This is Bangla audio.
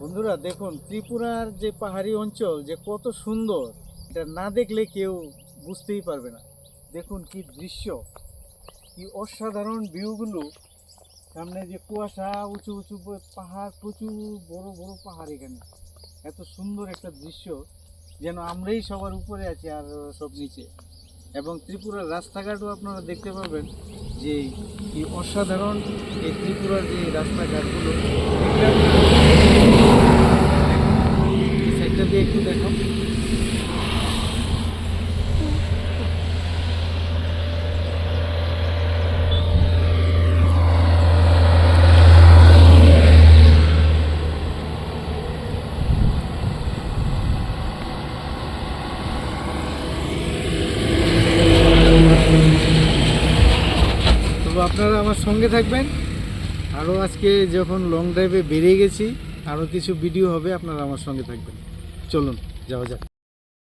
বন্ধুরা, দেখুন, ত্রিপুরার যে পাহাড়ি অঞ্চল, যে কত সুন্দর, এটা না দেখলে কেউ বুঝতেই পারবে না। দেখুন কি দৃশ্য, কি অসাধারণ ভিউগুলো। সামনে যে কুয়াশা, উঁচু উঁচু পাহাড়, প্রচুর বড় বড় পাহাড় এখানে। এত সুন্দর একটা দৃশ্য, যেন আমরাই সবার উপরে আছি আর সব নিচে। এবং ত্রিপুরার রাস্তাঘাটও আপনারা দেখতে পাবেন যে কি অসাধারণ এই ত্রিপুরার যে রাস্তাঘাটগুলো এই সাইডটা দিয়ে একটু দেখো। আপনারা আমার সঙ্গে থাকবেন। আরও আজকে যখন লং ড্রাইভে বেরিয়ে গেছি আরও কিছু ভিডিও হবে, আপনারা আমার সঙ্গে থাকবেন। চলুন। যাওয়া যাক।